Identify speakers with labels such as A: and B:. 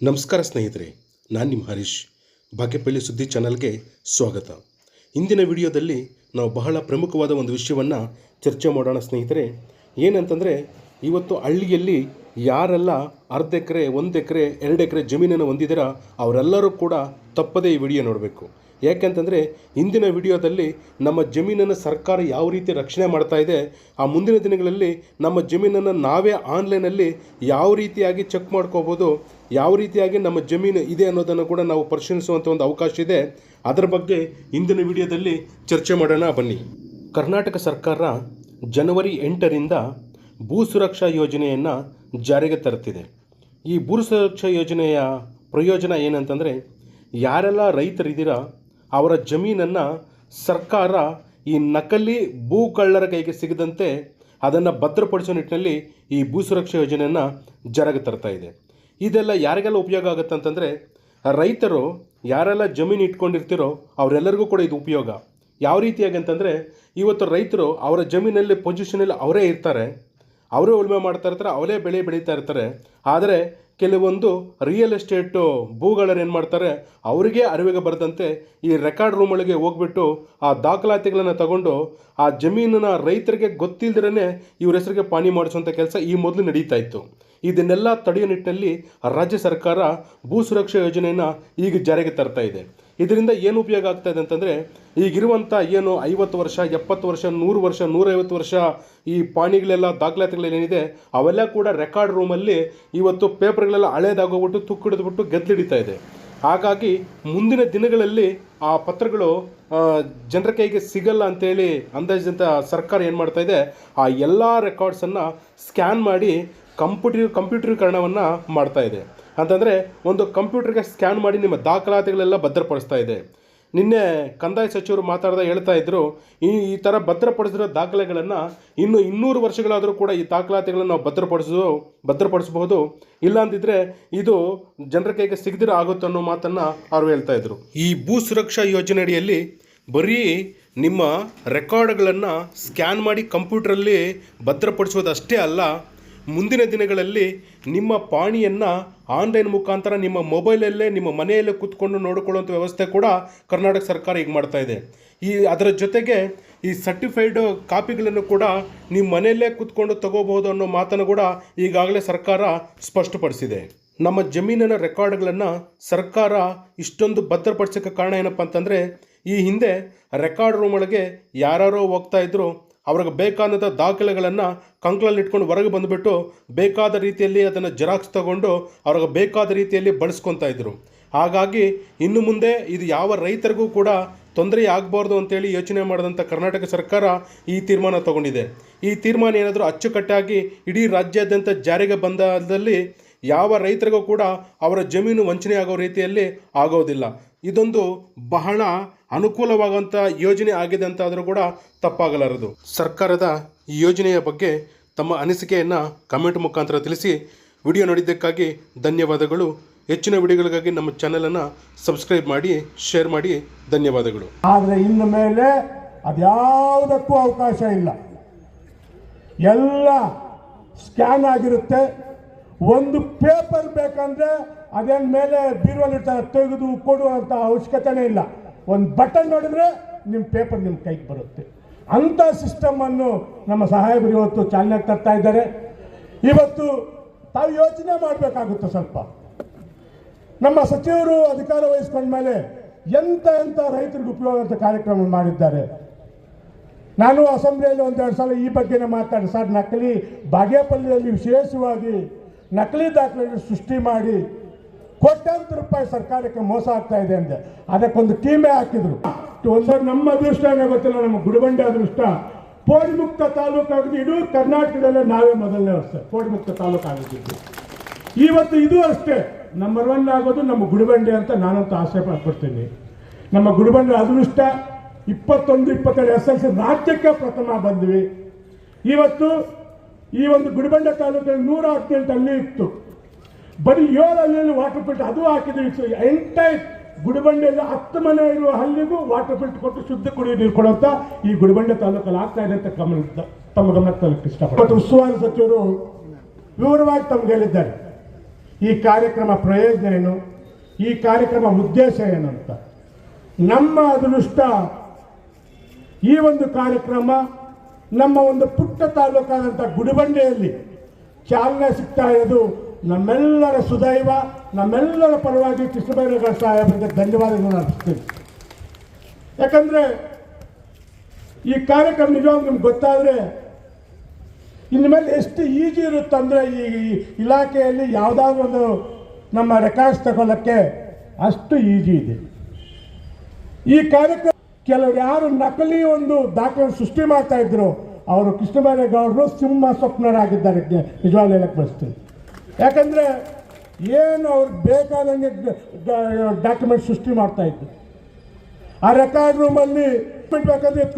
A: ನಮಸ್ಕಾರ ಸ್ನೇಹಿತರೆ, ನಾನು ನಿಮ್ಮ ಹರೀಶ್. ಬಾಗೇಪಲ್ಲಿ ಸುದ್ದಿ ಚಾನಲ್ಗೆ ಸ್ವಾಗತ. ಇಂದಿನ ವಿಡಿಯೋದಲ್ಲಿ ನಾವು ಬಹಳ ಪ್ರಮುಖವಾದ ಒಂದು ವಿಷಯವನ್ನು ಚರ್ಚೆ ಮಾಡೋಣ ಸ್ನೇಹಿತರೆ. ಏನಂತಂದರೆ, ಇವತ್ತು ಹಳ್ಳಿಯಲ್ಲಿ ಯಾರೆಲ್ಲ ಅರ್ಧ ಎಕರೆ, ಒಂದು ಎಕರೆ, ಎರಡು ಎಕರೆ ಜಮೀನನ್ನು ಹೊಂದಿದ್ದೀರ ಅವರೆಲ್ಲರೂ ಕೂಡ ತಪ್ಪದೇ ಈ ವಿಡಿಯೋ ನೋಡಬೇಕು. ಯಾಕೆಂತಂದರೆ, ಇಂದಿನ ವಿಡಿಯೋದಲ್ಲಿ ನಮ್ಮ ಜಮೀನನ್ನು ಸರ್ಕಾರ ಯಾವ ರೀತಿ ರಕ್ಷಣೆ ಮಾಡ್ತಾ ಇದೆ, ಆ ಮುಂದಿನ ದಿನಗಳಲ್ಲಿ ನಮ್ಮ ಜಮೀನನ್ನು ನಾವೇ ಆನ್ಲೈನಲ್ಲಿ ಯಾವ ರೀತಿಯಾಗಿ ಚೆಕ್ ಮಾಡ್ಕೋಬೋದು ಯಾವ ರೀತಿಯಾಗಿ ನಮ್ಮ ಜಮೀನು ಇದೆ ಅನ್ನೋದನ್ನು ಕೂಡ ನಾವು ಪರಿಶೀಲಿಸುವಂಥ ಒಂದು ಅವಕಾಶ ಇದೆ. ಅದರ ಬಗ್ಗೆ ಇಂದಿನ ವಿಡಿಯೋದಲ್ಲಿ ಚರ್ಚೆ ಮಾಡೋಣ, ಬನ್ನಿ. ಕರ್ನಾಟಕ ಸರ್ಕಾರ ಜನವರಿ ಎಂಟರಿಂದ ಭೂ ಸುರಕ್ಷಾ ಯೋಜನೆಯನ್ನು ಜಾರಿಗೆ ತರುತ್ತಿದೆ. ಈ ಭೂ ಸುರಕ್ಷಾ ಯೋಜನೆಯ ಪ್ರಯೋಜನ ಏನಂತಂದರೆ, ಯಾರೆಲ್ಲ ರೈತರಿದ್ದೀರ, ಅವರ ಜಮೀನನ್ನು ಸರ್ಕಾರ ಈ ನಕಲಿ ಭೂ ಕಳ್ಳರ ಕೈಗೆ ಸಿಗದಂತೆ ಅದನ್ನು ಭದ್ರಪಡಿಸೋ ನಿಟ್ಟಿನಲ್ಲಿ ಈ ಭೂ ಸುರಕ್ಷಾ ಯೋಜನೆಯನ್ನು ಜಾರಿಗೆ ತರ್ತಾ ಇದೆ. ಇದೆಲ್ಲ ಯಾರಿಗೆಲ್ಲ ಉಪಯೋಗ ಆಗುತ್ತೆ ಅಂತಂದರೆ, ರೈತರು ಯಾರೆಲ್ಲ ಜಮೀನು ಇಟ್ಕೊಂಡಿರ್ತೀರೋ ಅವರೆಲ್ಲರಿಗೂ ಕೂಡ ಇದು ಉಪಯೋಗ. ಯಾವ ರೀತಿಯಾಗಿ ಅಂತಂದರೆ, ಇವತ್ತು ರೈತರು ಅವರ ಜಮೀನಲ್ಲಿ ಪೊಸಿಷನಲ್ಲಿ ಅವರೇ ಇರ್ತಾರೆ. ಅವರೇ ಉಳುಮೆ ಮಾಡ್ತಾ ಇರ್ತಾರೆ, ಅವರೇ ಬೆಳೆ ಬೆಳೀತಾ ಇರ್ತಾರೆ. ಆದರೆ ಕೆಲವೊಂದು ರಿಯಲ್ ಎಸ್ಟೇಟು ಭೂಗಳರು ಏನು ಮಾಡ್ತಾರೆ, ಅವರಿಗೆ ಅರಿವಿಗೆ ಬರದಂತೆ ಈ ರೆಕಾರ್ಡ್ ರೂಮ್ ಒಳಗೆ ಹೋಗ್ಬಿಟ್ಟು ಆ ದಾಖಲಾತಿಗಳನ್ನು ತಗೊಂಡು ಆ ಜಮೀನನ್ನು ರೈತರಿಗೆ ಗೊತ್ತಿಲ್ಲದಿರೇ ಇವ್ರ ಹೆಸರಿಗೆ ಪಾನಿ ಮಾಡಿಸುವಂಥ ಕೆಲಸ ಈ ಮೊದಲು ನಡೀತಾ ಇತ್ತು. ಇದನ್ನೆಲ್ಲ ತಡೆಯೋ ನಿಟ್ಟಿನಲ್ಲಿ ರಾಜ್ಯ ಸರ್ಕಾರ ಭೂ ಸುರಕ್ಷಾ ಯೋಜನೆಯನ್ನು ಈಗ ಜಾರಿಗೆ ತರ್ತಾ ಇದೆ. ಇದರಿಂದ ಏನು ಉಪಯೋಗ ಆಗ್ತಾ ಇದೆ ಅಂತಂದರೆ ಈಗಿರುವಂಥ ಏನು ಐವತ್ತು ವರ್ಷ, ಎಪ್ಪತ್ತು ವರ್ಷ, ನೂರು ವರ್ಷ, ನೂರೈವತ್ತು ವರ್ಷ ಈ ಪಾಣಿಗಳೆಲ್ಲ ದಾಖಲಾತಿಗಳೇನಿದೆ ಅವೆಲ್ಲ ಕೂಡ ರೆಕಾರ್ಡ್ ರೂಮಲ್ಲಿ ಇವತ್ತು ಪೇಪರ್ಗಳೆಲ್ಲ ಹಳೇದಾಗೋಗ್ಬಿಟ್ಟು ತುಕ್ಕಿಡಿದ್ಬಿಟ್ಟು ಗೆದ್ದಲಿಡಿತಾ ಇದೆ. ಹಾಗಾಗಿ ಮುಂದಿನ ದಿನಗಳಲ್ಲಿ ಆ ಪತ್ರಗಳು ಜನರ ಕೈಗೆ ಸಿಗಲ್ಲ ಅಂತೇಳಿ ಅಂದಾಜಿದಂಥ ಸರ್ಕಾರ ಏನು ಮಾಡ್ತಾ ಇದೆ, ಆ ಎಲ್ಲ ರೆಕಾರ್ಡ್ಸನ್ನು ಸ್ಕ್ಯಾನ್ ಮಾಡಿ ಕಂಪ್ಯೂಟರ್ ಕಂಪ್ಯೂಟರೀಕರಣವನ್ನು ಮಾಡ್ತಾ ಇದೆ. ಅಂತಂದರೆ ಒಂದು ಕಂಪ್ಯೂಟರ್ಗೆ ಸ್ಕ್ಯಾನ್ ಮಾಡಿ ನಿಮ್ಮ ದಾಖಲಾತಿಗಳೆಲ್ಲ ಭದ್ರಪಡಿಸ್ತಾ ಇದೆ. ನಿನ್ನೆ ಕಂದಾಯ ಸಚಿವರು ಮಾತಾಡ್ದ ಹೇಳ್ತಾ ಇದ್ದರು ಈ ಈ ಥರ ಭದ್ರಪಡಿಸಿರೋ ದಾಖಲೆಗಳನ್ನು ಇನ್ನು ಇನ್ನೂರು ವರ್ಷಗಳಾದರೂ ಕೂಡ ಈ ದಾಖಲಾತಿಗಳನ್ನು ನಾವು ಭದ್ರಪಡಿಸೋ, ಭದ್ರಪಡಿಸಬಹುದು. ಇಲ್ಲ ಅಂತಿದ್ರೆ ಇದು ಜನರ ಕೈಗೆ ಸಿಗದಿರ ಆಗುತ್ತೆ ಅನ್ನೋ ಮಾತನ್ನು ಅವರು ಹೇಳ್ತಾ ಇದ್ರು. ಈ ಭೂ ಸುರಕ್ಷಾ ಯೋಜನೆ ಅಡಿಯಲ್ಲಿ ಬರೀ ನಿಮ್ಮ ರೆಕಾರ್ಡ್ಗಳನ್ನು ಸ್ಕ್ಯಾನ್ ಮಾಡಿ ಕಂಪ್ಯೂಟ್ರಲ್ಲಿ ಭದ್ರಪಡಿಸೋದಷ್ಟೇ ಅಲ್ಲ ಮುಂದಿನ ದಿನಗಳಲ್ಲಿ ನಿಮ್ಮ ಪಾಣಿಯನ್ನು ಆನ್ಲೈನ್ ಮುಖಾಂತರ ನಿಮ್ಮ ಮೊಬೈಲಲ್ಲೇ, ನಿಮ್ಮ ಮನೆಯಲ್ಲೇ ಕೂತ್ಕೊಂಡು ನೋಡಿಕೊಳ್ಳುವಂಥ ವ್ಯವಸ್ಥೆ ಕೂಡ ಕರ್ನಾಟಕ ಸರ್ಕಾರ ಈಗ ಮಾಡ್ತಾ ಇದೆ. ಈ ಅದರ ಜೊತೆಗೆ ಈ ಸರ್ಟಿಫೈಡ್ ಕಾಪಿಗಳನ್ನು ಕೂಡ ನಿಮ್ಮ ಮನೆಯಲ್ಲೇ ಕೂತ್ಕೊಂಡು ತಗೋಬಹುದು ಅನ್ನೋ ಮಾತನ್ನು ಕೂಡ ಈಗಾಗಲೇ ಸರ್ಕಾರ ಸ್ಪಷ್ಟಪಡಿಸಿದೆ. ನಮ್ಮ ಜಮೀನಿನ ರೆಕಾರ್ಡ್ಗಳನ್ನು ಸರ್ಕಾರ ಇಷ್ಟೊಂದು ಭದ್ರಪಡಿಸೋಕ್ಕೆ ಕಾರಣ ಏನಪ್ಪ ಅಂತಂದರೆ, ಈ ಹಿಂದೆ ರೆಕಾರ್ಡ್ ರೂಮ್ ಒಳಗೆ ಯಾರ್ಯಾರೋ ಹೋಗ್ತಾ ಇದ್ರು ಅವ್ರಿಗೆ ಬೇಕಾದಂಥ ದಾಖಲೆಗಳನ್ನು ಕಂಕ್ಳಲ್ಲಿ ಇಟ್ಕೊಂಡು ಹೊರಗೆ ಬಂದುಬಿಟ್ಟು ಬೇಕಾದ ರೀತಿಯಲ್ಲಿ ಅದನ್ನು ಜೆರಾಕ್ಸ್ ತಗೊಂಡು ಅವ್ರಿಗೆ ಬೇಕಾದ ರೀತಿಯಲ್ಲಿ ಬಳಸ್ಕೊತಾ ಇದ್ರು. ಹಾಗಾಗಿ ಇನ್ನು ಮುಂದೆ ಇದು ಯಾವ ರೈತರಿಗೂ ಕೂಡ ತೊಂದರೆ ಆಗಬಾರ್ದು ಅಂತೇಳಿ ಯೋಚನೆ ಮಾಡಿದಂಥ ಕರ್ನಾಟಕ ಸರ್ಕಾರ ಈ ತೀರ್ಮಾನ ತಗೊಂಡಿದೆ. ಈ ತೀರ್ಮಾನ ಏನಾದರೂ ಅಚ್ಚುಕಟ್ಟಾಗಿ ಇಡೀ ರಾಜ್ಯಾದ್ಯಂತ ಜಾರಿಗೆ ಬಂದಲ್ಲಿ ಯಾವ ರೈತರಿಗೂ ಕೂಡ ಅವರ ಜಮೀನು ವಂಚನೆ ಆಗೋ ರೀತಿಯಲ್ಲಿ ಆಗೋದಿಲ್ಲ. ಇದೊಂದು ಬಹಳ ಅನುಕೂಲವಾಗುವಂಥ ಯೋಜನೆ ಆಗಿದೆ ಅಂತಾದರೂ ಕೂಡ ತಪ್ಪಾಗಲಾರದು. ಸರ್ಕಾರದ ಈ ಯೋಜನೆಯ ಬಗ್ಗೆ ತಮ್ಮ ಅನಿಸಿಕೆಯನ್ನು ಕಮೆಂಟ್ ಮುಖಾಂತರ ತಿಳಿಸಿ. ವಿಡಿಯೋ ನೋಡಿದ್ದಕ್ಕಾಗಿ ಧನ್ಯವಾದಗಳು. ಹೆಚ್ಚಿನ ವಿಡಿಯೋಗಳಿಗಾಗಿ ನಮ್ಮ ಚಾನಲನ್ನು ಸಬ್ಸ್ಕ್ರೈಬ್ ಮಾಡಿ, ಶೇರ್ ಮಾಡಿ. ಧನ್ಯವಾದಗಳು.
B: ಆದರೆ ಇನ್ನು ಮೇಲೆ ಅದ್ಯಾವುದಕ್ಕೂ ಅವಕಾಶ ಇಲ್ಲ. ಎಲ್ಲ ಸ್ಕ್ಯಾನ್ ಆಗಿರುತ್ತೆ. ಒಂದು ಪೇಪರ್ ಬೇಕಂದ್ರೆ ಅದೇನ್ ಮೇಲೆ ಬೀರುವಲ್ಲಿ ತೆಗೆದು ಕೊಡುವಂಥ ಅವಶ್ಯಕತೆನೇ ಇಲ್ಲ. ಒಂದು ಬಟನ್ ನೋಡಿದ್ರೆ ನಿಮ್ಮ ಪೇಪರ್ ನಿಮ್ಮ ಕೈಗೆ ಬರುತ್ತೆ. ಅಂಥ ಸಿಸ್ಟಮನ್ನು ನಮ್ಮ ಸಹಾಯಕರು ಇವತ್ತು ಚಾಲನೆ ತರ್ತಾ ಇದ್ದಾರೆ. ಇವತ್ತು ತಾವು ಯೋಚನೆ ಮಾಡಬೇಕಾಗುತ್ತೆ ಸ್ವಲ್ಪ. ನಮ್ಮ ಸಚಿವರು ಅಧಿಕಾರ ವಹಿಸ್ಕೊಂಡ ಮೇಲೆ ಎಂತ ಎಂತ ರೈತರಿಗೆ ಉಪಯೋಗ ಅಂತ ಕಾರ್ಯಕ್ರಮ ಮಾಡಿದ್ದಾರೆ. ನಾನು ಅಸೆಂಬ್ಲಿಯಲ್ಲಿ ಒಂದೆರಡು ಸಲ ಈ ಬಗ್ಗೆನೇ ಮಾತಾಡಿ, ಸರ್, ನಕಲಿ ಬಾಗೇಪಲ್ಲಿಯಲ್ಲಿ ವಿಶೇಷವಾಗಿ ನಕಲಿ ದಾಖಲೆಗಳು ಸೃಷ್ಟಿ ಮಾಡಿ ಕೋಟ್ಯಾಂತರ ರೂಪಾಯಿ ಸರ್ಕಾರಕ್ಕೆ ಮೋಸ ಆಗ್ತಾ ಇದೆ ಅಂದೆ. ಅದಕ್ಕೊಂದು ಟೀಮೇ ಹಾಕಿದ್ರು. ಒಂದ್ಸರಿ ನಮ್ಮ ಅದೃಷ್ಟ ಏನೋ ಗೊತ್ತಿಲ್ಲ, ನಮ್ಮ ಗುಡಬಂಡೆ ಅದೃಷ್ಟ. ಪೋಡಿಮುಕ್ತ ತಾಲೂಕು ಆಗಿದೆ ಇಡೀ ಕರ್ನಾಟಕದಲ್ಲೇ ನಾವೇ ಮೊದಲನೇ ವರ್ಷ ಪೋಡಿಮುಕ್ತ ತಾಲೂಕು ಆಗಿದ್ದು. ಇವತ್ತು ಇದು ಅಷ್ಟೇ. ನಂಬರ್ ಒನ್ ಆಗೋದು ನಮ್ಮ ಗುಡಬಂಡೆ ಅಂತ ನಾನಂತೂ ಆಸೆ ಪಡ್ತೀನಿ ನಮ್ಮ ಗುಡಬಂಡೆ ಅದೃಷ್ಟ. ಇಪ್ಪತ್ತೊಂದು, ಇಪ್ಪತ್ತೆರಡು ಎಸ್ ಎಲ್ ಸಿ ರಾಜ್ಯಕ್ಕೆ ಪ್ರಥಮ ಬಂದ್ವಿ. ಇವತ್ತು ಈ ಒಂದು ಗುಡಿಬಂಡೆ ತಾಲೂಕಿನಲ್ಲಿ ನೂರ ಹದಿನೆಂಟು ಅಲ್ಲಿ ಇತ್ತು. ಬರೀ ಏಳು ಹಳ್ಳಿಯಲ್ಲಿ ವಾಟರ್ ಫಿಲ್ಟ್ ಅದು ಹಾಕಿದ್ವಿ. ಎಂಟೈ ಗುಡಿಬಂಡೆಯಲ್ಲಿ ಹತ್ತು ಮನೆ ಇರುವ ಹಳ್ಳಿಗೂ ವಾಟರ್ ಫಿಲ್ಟ್ ಕೊಟ್ಟು ಶುದ್ಧ ಕುಡಿಯೋ ನೀರು ಕೊಡುವಂತ ಈ ಗುಡಿಬಂಡೆ ತಾಲೂಕಲ್ಲಿ ಆಗ್ತಾ ಇದೆ ಅಂತ ಗಮನ ತಮ್ಮ ಗಮನಕ್ಕೆ ತಲುಪಿ ಇಷ್ಟಪಟ್ಟು ಉಸ್ತುವಾರಿ ಸಚಿವರು ವಿವರವಾಗಿ ತಮ್ಗೆ ಹೇಳಿದ್ದಾರೆ. ಈ ಕಾರ್ಯಕ್ರಮ ಪ್ರಯೋಜನ ಏನು? ಈ ಕಾರ್ಯಕ್ರಮ ಉದ್ದೇಶ ಏನು ಅಂತ. ನಮ್ಮ ಅದೃಷ್ಟ ಈ ಒಂದು ಕಾರ್ಯಕ್ರಮ ನಮ್ಮ ಒಂದು ಪುಟ್ಟ ತಾಲೂಕಾದಂಥ ಗುಡಿಬಂಡೆಯಲ್ಲಿ ಚಾಲನೆ ಸಿಗ್ತಾ ಇರೋದು ನಮ್ಮೆಲ್ಲರ ಸುದೈವ, ನಮ್ಮೆಲ್ಲರ ಪರವಾಗಿ ಕೃಷ್ಣಬೈರೇಗೌಡ ಸಾಹೇಬರಿಗೆ ಧನ್ಯವಾದಗಳನ್ನು ಅರ್ಪಿಸ್ತೀನಿ. ಯಾಕಂದರೆ ಈ ಕಾರ್ಯಕ್ರಮ ನಿಜವಾಗ ನಿಮ್ಗೆ ಗೊತ್ತಾದರೆ ಇನ್ನು ಮೇಲೆ ಎಷ್ಟು ಈಜಿ ಇರುತ್ತಂದರೆ ಈ ಈ ಇಲಾಖೆಯಲ್ಲಿ ಯಾವುದಾದ್ರೂ ಒಂದು ನಮ್ಮ ರೆಕಾರ್ಡ್ಸ್ ತಗೊಳ್ಳೋಕ್ಕೆ ಅಷ್ಟು ಈಜಿ ಇದೆ. ಈ ಕಾರ್ಯಕ್ರಮ ಕೆಲವರು ಯಾರು ನಕಲಿ ಒಂದು ದಾಖಲೆ ಸೃಷ್ಟಿ ಮಾಡ್ತಾ ಇದ್ರು, ಅವರು ಕೃಷ್ಣಬೈರೇಗೌಡರು ಸಿಂಹ ಸ್ವಪ್ನರಾಗಿದ್ದಾರೆ. ನಿಜವಾಗ್ಲೂ ಹೇಳಕ್ಕೆ ಬಯಸ್ತೀನಿ. ಯಾಕಂದರೆ ಏನು ಅವ್ರು ಬೇಕಾದಂಗೆ ಡಾಕ್ಯುಮೆಂಟ್ ಸೃಷ್ಟಿ ಮಾಡ್ತಾ ಇದ್ರು. ಆ ರೆಕಾರ್ಡ್ ರೂಮಲ್ಲಿ ಬೇಕಾದ್ರೆ